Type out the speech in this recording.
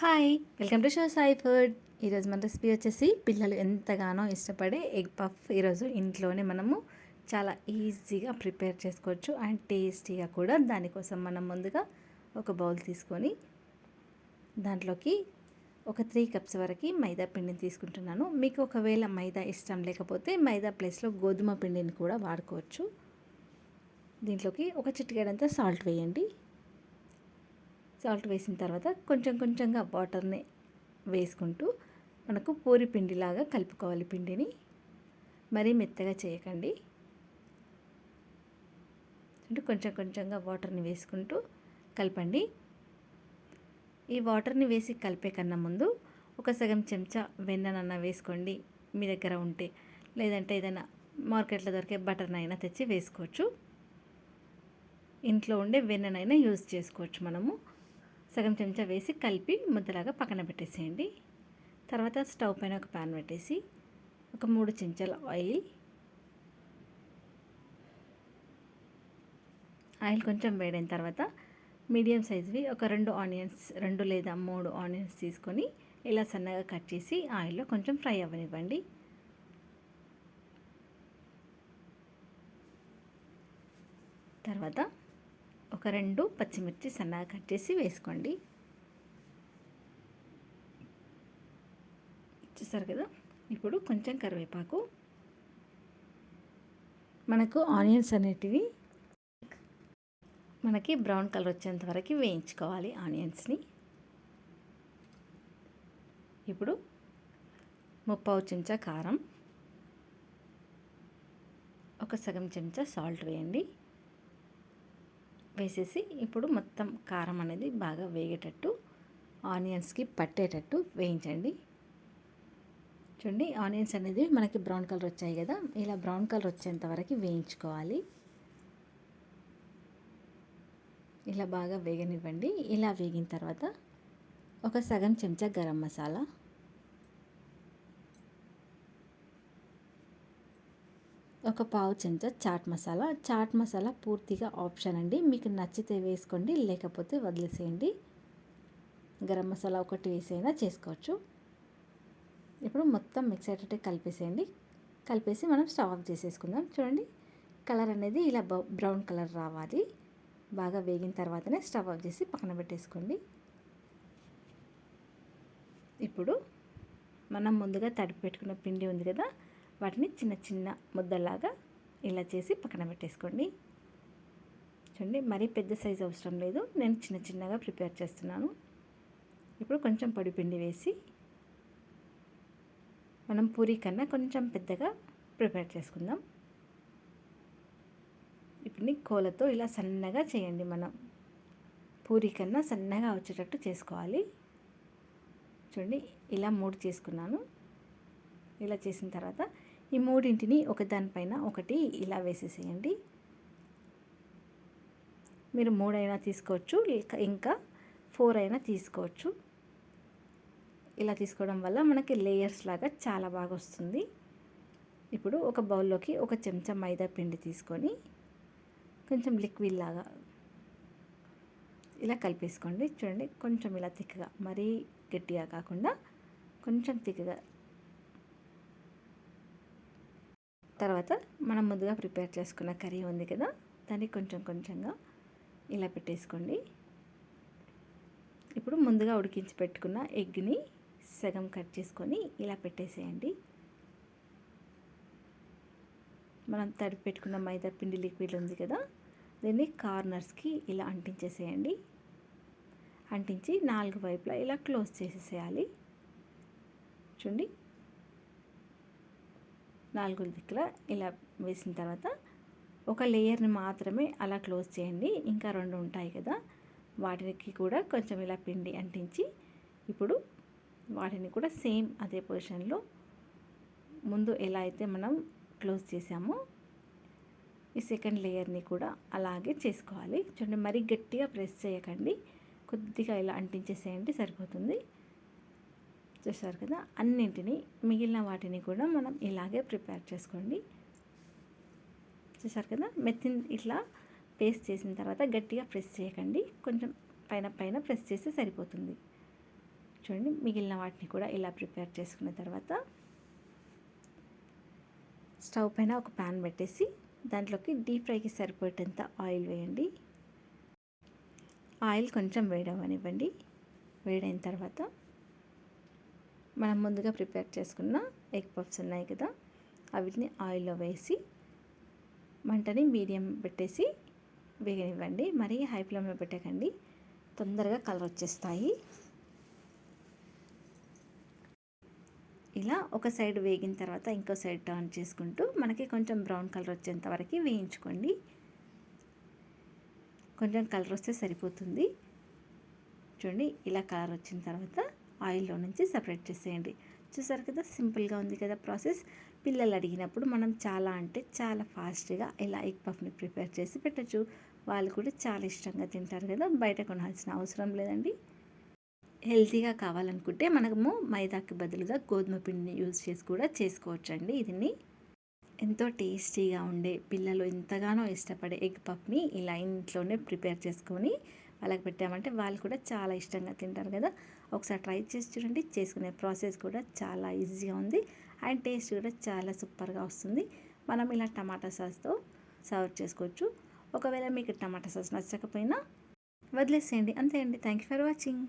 Hi welcome to show Sai food. ఈరోజు మన recipe వచ్చేసి పిల్లలు ఎంతగానో ఇష్టపడే ఎగ్ పఫ్. ఈరోజు ఇంట్లోనే మనము చాలా ఈజీగా ప్రిపేర్ చేసుకోవచ్చు అండ్ టేస్టీగా కూడా. దానికోసం మనం ముందుగా ఒక బౌల్ తీసుకొని దాంట్లోకి ఒక త్రీ కప్స్ వరకు మైదా పిండిని తీసుకుంటున్నాను. మీకు ఒకవేళ మైదా ఇష్టం లేకపోతే మైదా ప్లేస్లో గోధుమ పిండిని కూడా వాడుకోవచ్చు. దీంట్లోకి ఒక చిటికెడంతా సాల్ట్ వేయండి. సాల్ట్ వేసిన తర్వాత కొంచెం కొంచెంగా వాటర్ని వేసుకుంటూ మనకు పూరి పిండిలాగా కలుపుకోవాలి పిండిని. మరీ మెత్తగా చేయకండి. అంటే కొంచెం కొంచెంగా వాటర్ని వేసుకుంటూ కలపండి. ఈ వాటర్ని వేసి కలిపే కన్నా ముందు ఒక సగం చెంచా వెన్ననన్న వేసుకోండి మీ దగ్గర ఉంటే. లేదంటే ఏదైనా మార్కెట్లో దొరికే బటర్నైనా తెచ్చి వేసుకోవచ్చు. ఇంట్లో ఉండే వెన్ననైనా యూజ్ చేసుకోవచ్చు మనము. సగం చెంచా వేసి కలిపి ముద్దలాగా పక్కన పెట్టేసేయండి. తర్వాత స్టవ్ పైన ఒక పాన్ పెట్టేసి ఒక మూడు చెంచాల ఆయిల్. ఆయిల్ కొంచెం వేడైన తర్వాత మీడియం సైజ్వి ఒక రెండు ఆనియన్స్ రెండు లేదా మూడు ఆనియన్స్ తీసుకొని ఇలా సన్నగా కట్ చేసి ఆయిల్లో కొంచెం ఫ్రై అవ్వనివ్వండి. తర్వాత ఒక రెండు పచ్చిమిర్చి సన్నగా కట్ చేసి వేసుకోండి. చూసారు కదా? ఇప్పుడు కొంచెం కరివేపాకు. మనకు ఆనియన్స్ అనేటివి మనకి బ్రౌన్ కలర్ వచ్చేంత వరకు వేయించుకోవాలి ఆనియన్స్ని. ఇప్పుడు ముప్పావు చెంచా కారం ఒక సగం చెంచా సాల్ట్ వేయండి. వేసేసి ఇప్పుడు మొత్తం కారం అనేది బాగా వేగేటట్టు ఆనియన్స్కి పట్టేటట్టు వేయించండి. చూడండి ఆనియన్స్ అనేది మనకి బ్రౌన్ కలర్ వచ్చాయి కదా ఇలా బ్రౌన్ కలర్ వచ్చేంత వరకు వేయించుకోవాలి. ఇలా బాగా వేగనివ్వండి. ఇలా వేగిన తర్వాత ఒక సగం చెంచా గరం మసాలా ఒక పావు చెంచా చాట్ మసాలా. చాట్ మసాలా పూర్తిగా ఆప్షన్ అండి. మీకు నచ్చితే వేసుకోండి లేకపోతే వదిలేసేయండి. గరం మసాలా ఒకటి వేసైనా చేసుకోవచ్చు. ఇప్పుడు మొత్తం మిక్స్ అయ్యేటట్టు కలిపేసేయండి. కలిపేసి మనం స్టవ్ ఆఫ్ చేసేసుకుందాం. చూడండి కలర్ అనేది ఇలా బ్రౌన్ కలర్ రావాలి. బాగా వేగిన తర్వాతనే స్టవ్ ఆఫ్ చేసి పక్కన పెట్టేసుకోండి. ఇప్పుడు మనం ముందుగా తడిపి పెట్టుకున్న పిండి ఉంది కదా వాటిని చిన్న చిన్న ముద్దలాగా ఇలా చేసి పక్కన పెట్టేసుకోండి. చూడండి మరీ పెద్ద సైజు అవసరం లేదు. నేను చిన్న చిన్నగా ప్రిపేర్ చేస్తున్నాను. ఇప్పుడు కొంచెం పొడి పిండి వేసి మనం పూరి కన్నా కొంచెం పెద్దగా ప్రిపేర్ చేసుకుందాం. ఇప్పుడు కోలతో ఇలా సన్నగా చేయండి మనం. పూరి కన్నా సన్నగా వచ్చేటట్టు చేసుకోవాలి. చూడండి ఇలా మూడు చేసుకున్నాను. ఇలా చేసిన తర్వాత ఈ మూడింటిని ఒకదానిపైన ఒకటి ఇలా వేసేసేయండి. మీరు మూడైనా తీసుకోవచ్చు ఇంకా ఫోర్ అయినా తీసుకోవచ్చు. ఇలా తీసుకోవడం వల్ల మనకి లేయర్స్ లాగా చాలా బాగా వస్తుంది. ఇప్పుడు ఒక బౌల్లోకి ఒక చెంచా మైదా పిండి తీసుకొని కొంచెం లిక్విడ్ లాగా ఇలా కలిపేసుకోండి. చూడండి కొంచెం ఇలా తిక్కగా మరీ గట్టిగా కాకుండా కొంచెం తిక్కగా తర్వాత మనం ముందుగా ప్రిపేర్ చేసుకున్న కర్రీ ఉంది కదా దాన్ని కొంచెం కొంచెంగా ఇలా పెట్టేసుకోండి. ఇప్పుడు ముందుగా ఉడికించి పెట్టుకున్న ఎగ్ని సగం కట్ చేసుకొని ఇలా పెట్టేసేయండి. మనం తడిపి పెట్టుకున్న మైదా పిండి లిక్విడ్ ఉంది కదా దీన్ని కార్నర్స్కి ఇలా అంటించేసేయండి. అంటించి నాలుగు వైపులా ఇలా క్లోజ్ చేసేసేయాలి. చూడండి నాలుగు దిక్కుల ఇలా వేసిన తర్వాత ఒక లేయర్ని మాత్రమే అలా క్లోజ్ చేయండి. ఇంకా రెండు ఉంటాయి కదా. వాటికి కూడా కొంచెం ఇలా పిండి అంటించి ఇప్పుడు వాటిని కూడా సేమ్ అదే పొజిషన్లో ముందు ఎలా అయితే మనం క్లోజ్ చేసామో ఈ సెకండ్ లేయర్ని కూడా అలాగే చేసుకోవాలి. చూడండి మరీ గట్టిగా ప్రెస్ చేయకండి. కొద్దిగా ఇలా అంటించేసేయండి సరిపోతుంది. చూసారు కదా అన్నింటినీ మిగిలిన వాటిని కూడా మనం ఇలాగే ప్రిపేర్ చేసుకోండి. చూసారు కదా మెత్తిన్ ఇట్లా పేస్ట్ చేసిన తర్వాత గట్టిగా ప్రెస్ చేయకండి. కొంచెం పైన పైన ప్రెస్ చేస్తే సరిపోతుంది. చూడండి మిగిలిన వాటిని కూడా ఇలా ప్రిపేర్ చేసుకున్న తర్వాత స్టవ్ పైన ఒక ప్యాన్ పెట్టేసి దాంట్లోకి డీప్ ఫ్రైకి సరిపోయేంత ఆయిల్ వేయండి. ఆయిల్ కొంచెం వేడవనివ్వండి వేడైన తర్వాత మనం ముందుగా ప్రిపేర్ చేసుకున్న ఎగ్ పఫ్స్ ఉన్నాయి కదా అవిటిని ఆయిల్లో వేసి మంటని మీడియం పెట్టేసి వేగనివ్వండి. మరి హై ఫ్లేమ్లో పెట్టకండి. తొందరగా కలర్ వచ్చేస్తాయి. ఇలా ఒక సైడ్ వేగిన తర్వాత ఇంకో సైడ్ టర్న్ చేసుకుంటూ మనకి కొంచెం బ్రౌన్ కలర్ వచ్చేంత వరకు వేయించుకోండి. కొంచెం కలర్ వస్తే సరిపోతుంది. చూడండి ఇలా కలర్ వచ్చిన తర్వాత ఆయిల్లో నుంచి సపరేట్ చేసేయండి. చూసారు కదా సింపుల్గా ఉంది కదా ప్రాసెస్. పిల్లలు అడిగినప్పుడు మనం చాలా అంటే చాలా ఫాస్ట్గా ఇలా ఎగ్ పఫ్ని ప్రిపేర్ చేసి పెట్టచ్చు. వాళ్ళు కూడా చాలా ఇష్టంగా తింటారు కదా బయట కొనాల్సిన అవసరం లేదండి. హెల్తీగా కావాలనుకుంటే మనము మైదాకి బదులుగా గోధుమ పిండిని యూజ్ చేసి కూడా చేసుకోవచ్చండి ఇదిని. ఎంతో టేస్టీగా ఉండే పిల్లలు ఎంతగానో ఇష్టపడే ఎగ్ పఫ్ని ఇలా ఇంట్లోనే ప్రిపేర్ చేసుకొని వాళ్ళకి పెట్టామంటే వాళ్ళు కూడా చాలా ఇష్టంగా తింటారు కదా. ఒకసారి ట్రై చేసి చూడండి. చేసుకునే ప్రాసెస్ కూడా చాలా ఈజీగా ఉంది. అండ్ టేస్ట్ కూడా చాలా సూపర్గా వస్తుంది. మనం ఇలా టమాటా సాస్తో సర్వ్ చేసుకోవచ్చు. ఒకవేళ మీకు టమాటా సాస్ నచ్చకపోయినా వదిలేసేయండి. అంతే అండి. Thank you for watching.